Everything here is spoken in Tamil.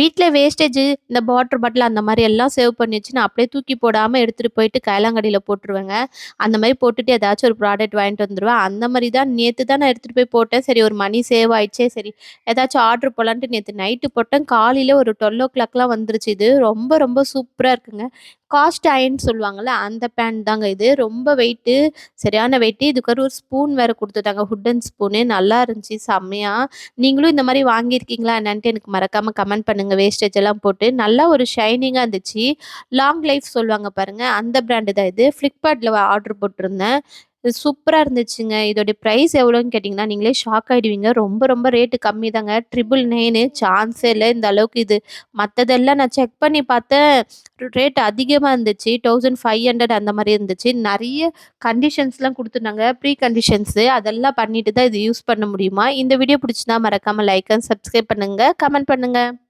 வீட்டில் வேஸ்டேஜ் இந்த வாட்டர் பாட்டில் அந்த மாதிரி எல்லாம் சேவ் பண்ணி வச்சு நான் அப்படியே தூக்கி போடாமல் எடுத்துகிட்டு போயிட்டு கைலாங்கடியில் போட்டுருவேங்க. அந்த மாதிரி போட்டுட்டு ஏதாச்சும் ஒரு ப்ராடக்ட் வாங்கிட்டு வந்துருவேன். அந்த மாதிரி தான் நேற்று தான் நான் எடுத்துகிட்டு போய் போட்டேன். சரி ஒரு மணி சேவ் ஆயிடுச்சே சரி ஏதாச்சும் ஆர்டர் போடலான்ட்டு நேற்று நைட்டு போட்டேன். காலையில் ஒரு 12:00லாம் வந்துருச்சு இது. ரொம்ப ரொம்ப சூப்பராக இருக்குங்க. காஸ்ட் அயர்ன் சொல்லுவாங்கள்ல அந்த பேண்ட் தாங்க இது. ரொம்ப வெயிட்டு சரியான வெயிட்டு. இதுக்கு ஒரு ஸ்பூன் வேறு கொடுத்துட்டாங்க வுட்டன் ஸ்பூனு நல்லா இருந்துச்சு செம்மையாக நீங்களும் இந்த மாதிரி வாங்கியிருக்கீங்களா என்னன்ட்டு எனக்கு மறக்காமல் கமெண்ட் பண்ணுங்க. வேஸ்டேஜ் எல்லாம் போட்டு. நல்லா ஒரு ஷைனிங்காக இருந்துச்சு. லாங் லைஃப் சொல்லுவாங்க பாருங்க. அந்த பிராண்டு தான் இது. ஃப்ளிப்கார்ட்டில் ஆர்டர் போட்டிருந்தேன். இது சூப்பராக இருந்துச்சுங்க. இதோடைய ப்ரைஸ் எவ்வளோன்னு கேட்டிங்கன்னா நீங்களே ஷாக் ஆகிடுவீங்க ரொம்ப ரொம்ப ரேட்டு கம்மி தாங்க. 999 சான்ஸே இல்லை இந்த அளவுக்கு இது மற்றதெல்லாம் நான் செக் பண்ணி பார்த்தேன். ரேட் அதிகமாக இருந்துச்சு. 1500 அந்த மாதிரி இருந்துச்சு. நிறைய கண்டிஷன்ஸ்லாம் கொடுத்துருந்தாங்க ப்ரீ கண்டிஷன்ஸு அதெல்லாம் பண்ணிட்டு தான் இது யூஸ் பண்ண முடியுமா? இந்த வீடியோ பிடிச்சினா மறக்காமல் லைக் அண்ட் சப்ஸ்கிரைப் பண்ணுங்கள் கமெண்ட் பண்ணுங்கள்